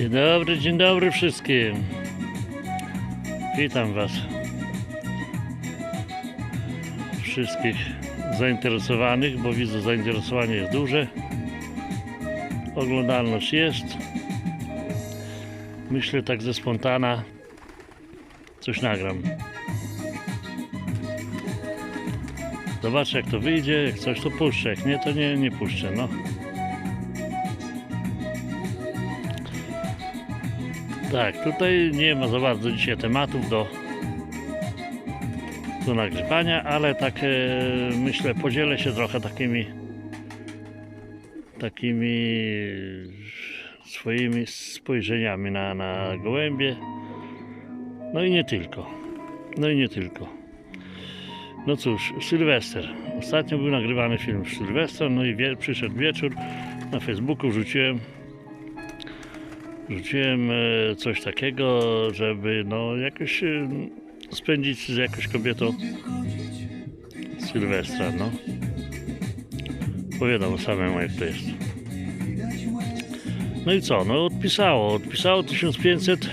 Dzień dobry, dzień dobry wszystkim. Witam Was. Wszystkich zainteresowanych, bo widzę zainteresowanie jest duże. Oglądalność jest. Myślę tak ze spontana coś nagram. Zobaczę jak to wyjdzie, jak coś to puszczę, jak nie to nie, nie puszczę, no. Tak, tutaj nie ma za bardzo dzisiaj tematów do, do nagrywania, ale tak e, myślę podzielę się trochę takimi takimi swoimi spojrzeniami na, na gołębie. No i nie tylko. No i nie tylko. No cóż, Sylwester. Ostatnio był nagrywany film w Sylwestra, no i wie, przyszedł wieczór. Na Facebooku wrzuciłem Rzuciłem coś takiego, żeby no jakoś e, spędzić z jakąś kobietą Sylwestra, no. Bo wiadomo samemu jak to jest. No i co? No odpisało, odpisało 1500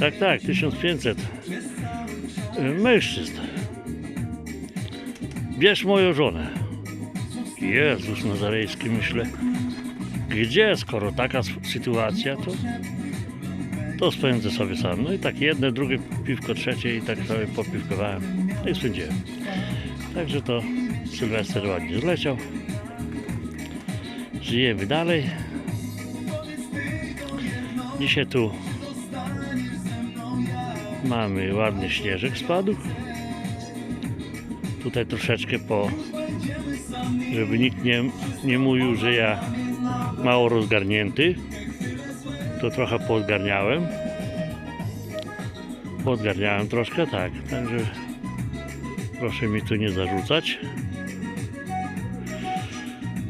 tak, tak, 1500 e, mężczyzn. Bierz moją żonę. Jezus Nazarejski, myślę. Gdzie, skoro taka sytuacja, to, to spędzę sobie sam. No i tak jedne, drugie piwko, trzecie i tak sobie popiwkowałem. No i spędziłem. Także to Sylwester ładnie zleciał. Żyjemy dalej. Dzisiaj tu mamy ładny śnieżek spadł. Tutaj troszeczkę po, żeby nikt nie, nie mówił, że ja mało rozgarnięty. To trochę podgarniałem. Podgarniałem troszkę, tak. Także proszę mi tu nie zarzucać.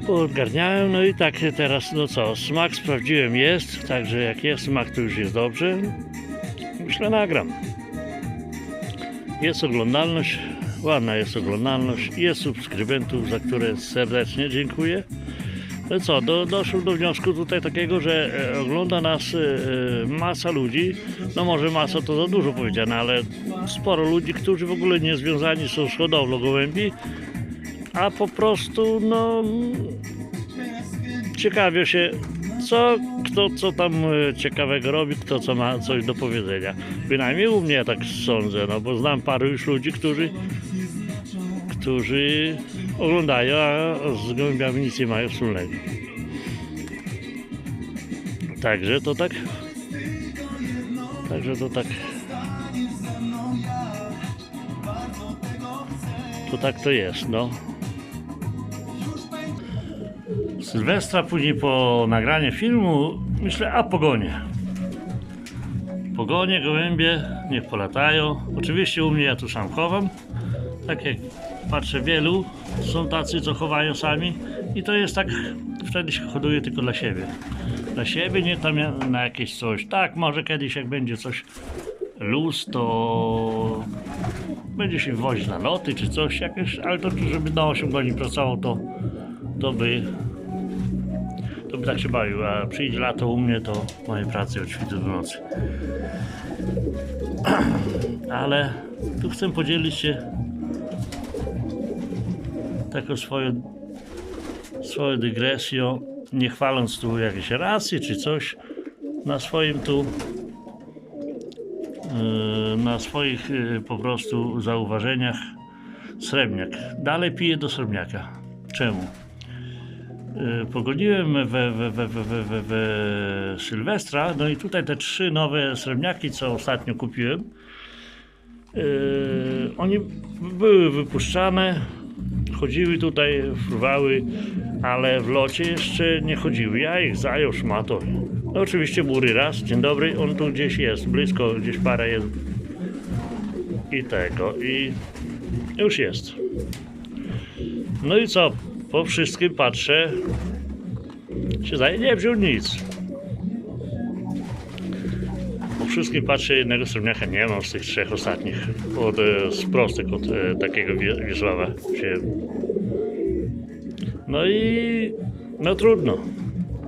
Podgarniałem, no i tak teraz, no co, smak sprawdziłem jest, także jak jest smak, to już jest dobrze. Myślę, nagram. Jest oglądalność, ładna jest oglądalność, jest subskrybentów, za które serdecznie dziękuję. No co, do, doszło do wniosku tutaj takiego, że e, ogląda nas e, e, masa ludzi, no może masa to za dużo powiedziane, ale sporo ludzi, którzy w ogóle nie związani są z hodowlą gołębi, a po prostu no ciekawią się co, kto co tam ciekawego robi, kto co ma coś do powiedzenia. Bynajmniej u mnie tak sądzę, no bo znam paru już ludzi, którzy którzy oglądają, a z gołębiami nic nie mają wspólnego. Także to tak. Także to tak. To tak to jest, no. Sylwestra, później po nagraniu filmu myślę, a pogonie. Pogonie, gołębie, niech polatają. Oczywiście u mnie ja tu sam chowam. Tak jak patrzę wielu, są tacy, co chowają sami i to jest tak, wtedy się hoduje tylko dla siebie. Dla siebie, nie tam na jakieś coś. Tak, może kiedyś jak będzie coś luz, to będzie się wozić na loty czy coś jakieś, ale to żeby na 8 godzin pracował, to, to by to by tak się bawił, a przyjdzie lato u mnie, to mojej pracy od świtu do nocy. Ale tu chcę podzielić się taką swoją, swoją dygresją, nie chwaląc tu jakieś racje czy coś, na swoim tu, yy, na swoich yy, po prostu zauważeniach srebrniak. Dalej piję do srebrniaka. Czemu? Yy, Pogodziłem we, we, we, we, we, we, we Sylwestra, no i tutaj te trzy nowe srebrniaki, co ostatnio kupiłem, oni były wypuszczane, chodziły tutaj, fruwały, ale w locie jeszcze nie chodziły. Ja ich zajął szmatą. No oczywiście bury raz, dzień dobry, on tu gdzieś jest, blisko, gdzieś para jest. I tego, i już jest. No i co? Po wszystkim patrzę, się zdaje, nie wziął nic. Po wszystkim patrzę, jednego srebrniaka nie mam z tych trzech ostatnich. Od, e, z prostych, od e, takiego Wie- Wiesława wziąłem. No i no trudno.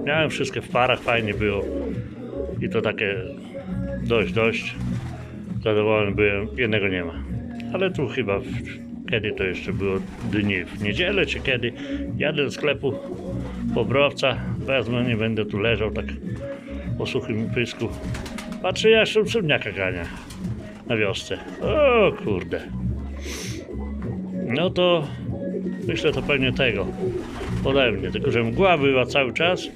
Miałem wszystkie w parach, fajnie było. I to takie dość, dość. Zadowolony byłem, jednego nie ma. Ale tu chyba, w, kiedy to jeszcze było dni, w niedzielę czy kiedy, jadę do sklepu pobrowca, wezmę, nie będę tu leżał tak po suchym pysku. Patrzę, jeszcze szybniaka gania na wiosce. O kurde. No to myślę to pewnie tego ode mnie, tylko że mgła była cały czas.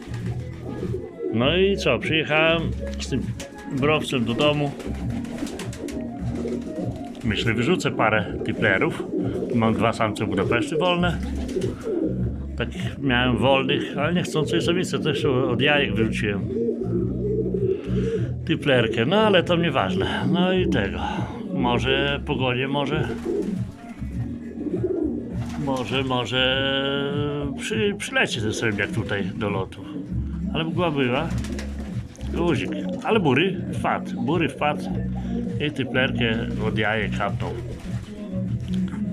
No i co, przyjechałem z tym browcem do domu. Myślę, wyrzucę parę tiplerów. Mam dwa samce Budapeszty wolne. Takich miałem wolnych, ale niechcącej samice też od jajek wyrzuciłem. Tiplerkę, no ale to nieważne. No i tego. Może pogonię, może może, może przy, przyleci ten srebrniak tutaj do lotu. Ale mgła była. Guzik. Ale bury wpadł. Bury wpadł i typlerkę od jajek chapnął.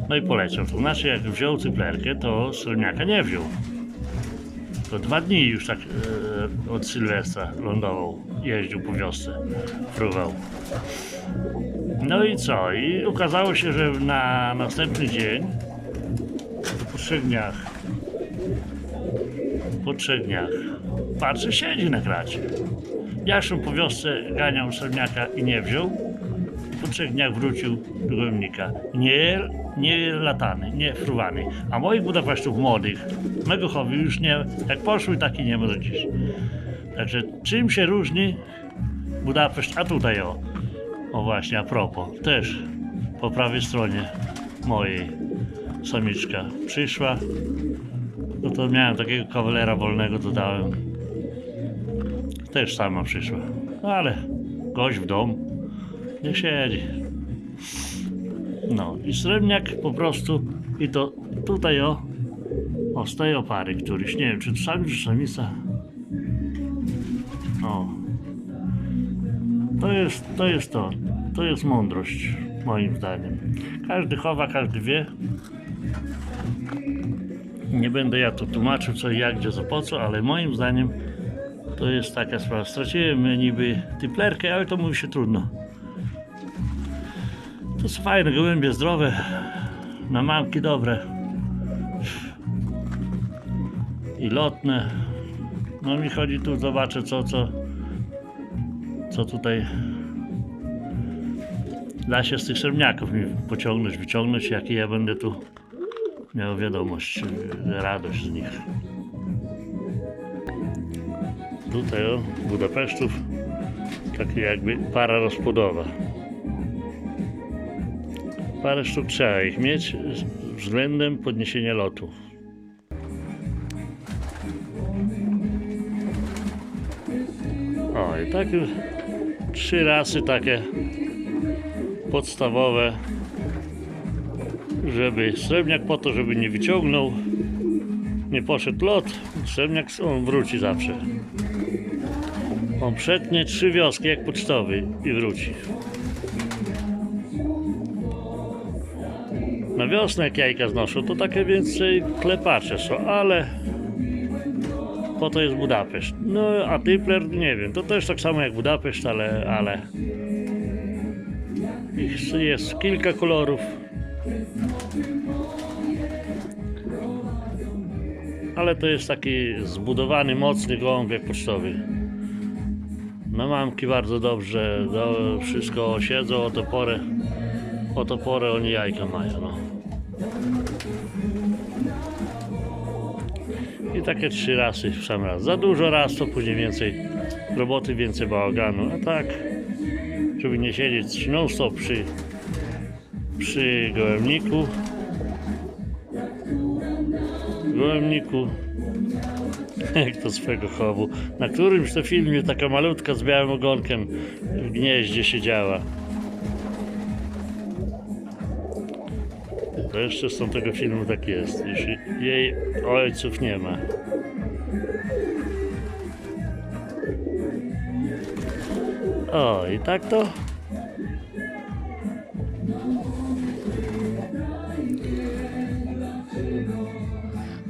No i poleciał. Znaczy jak wziął typlerkę, to srebrniaka nie wziął. To dwa dni już tak e, od Sylwestra lądował. Jeździł po wiosce. Fruwał. No i co? I okazało się, że na następny dzień po trzech dniach. Po trzech dniach. Patrzę, siedzi na kracie. Ja już po wiosce ganiał srebrniaka i nie wziął. Po trzech dniach wrócił do gołębnika. Nie, nie latany, nie fruwany. A moich Budapesztów młodych, na Gochowi już nie, jak poszły, taki nie dziś. Także czym się różni Budapeszt, a tutaj o, o właśnie, a propos, też po prawej stronie mojej samiczka przyszła, no to miałem takiego kawalera wolnego, to dałem. Też sama przyszła. No ale gość w dom, nie siedzi. No i srebrniak po prostu, i to tutaj o, o z tej opary któryś, nie wiem czy to samiec czy samica. O. To jest, to jest to, to jest mądrość moim zdaniem. Każdy chowa, każdy wie, nie będę ja tu tłumaczył co i jak, gdzie, co, po co, ale moim zdaniem to jest taka sprawa. Straciłem niby typlerkę, ale to mówi się trudno. To są fajne gołębie, zdrowe, na mamki dobre i lotne. No mi chodzi tu, zobaczę co, co, co tutaj da się z tych srebrniaków mi pociągnąć, wyciągnąć, jakie ja będę tu miał wiadomość, radość z nich. Tutaj o, Budapesztów, takie jakby para rozpłodowa. Parę sztuk trzeba ich mieć względem podniesienia lotu. O i tak już trzy rasy takie podstawowe żeby srebrniak po to, żeby nie wyciągnął, nie poszedł lot, srebrniak on wróci zawsze. On przetnie trzy wioski jak pocztowy i wróci. Na wiosnę jak jajka znoszą, to takie więcej klepacze są, ale po to jest Budapeszt. No a Typler, nie wiem, to też tak samo jak Budapeszt, ale, ale ich jest kilka kolorów. Ale to jest taki zbudowany, mocny gołąb jak pocztowy. Na mamki bardzo dobrze, do, wszystko siedzą o to porę. O to porę oni jajka mają. No. I takie trzy rasy w sam raz. Za dużo raz, to później więcej roboty, więcej bałaganu. A tak, żeby nie siedzieć non stop przy, przy gołębniku. Gołębniku. Jak to swego chowu. Na którymś to filmie taka malutka z białym ogonkiem w gnieździe siedziała. To jeszcze z tego filmu tak jest, jeśli jej ojców nie ma. O, i tak to.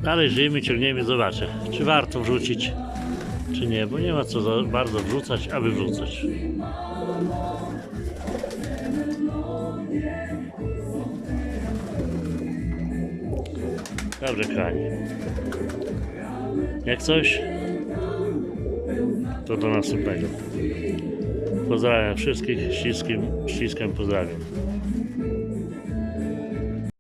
Dalej żyjemy, ciągniemy, zobaczę, czy warto wrzucić czy nie, bo nie ma co bardzo wrzucać, aby wrzucać. Dobrze, kochani. Jak coś, to do następnego. Pozdrawiam wszystkich, ściskiem, ściskiem pozdrawiam.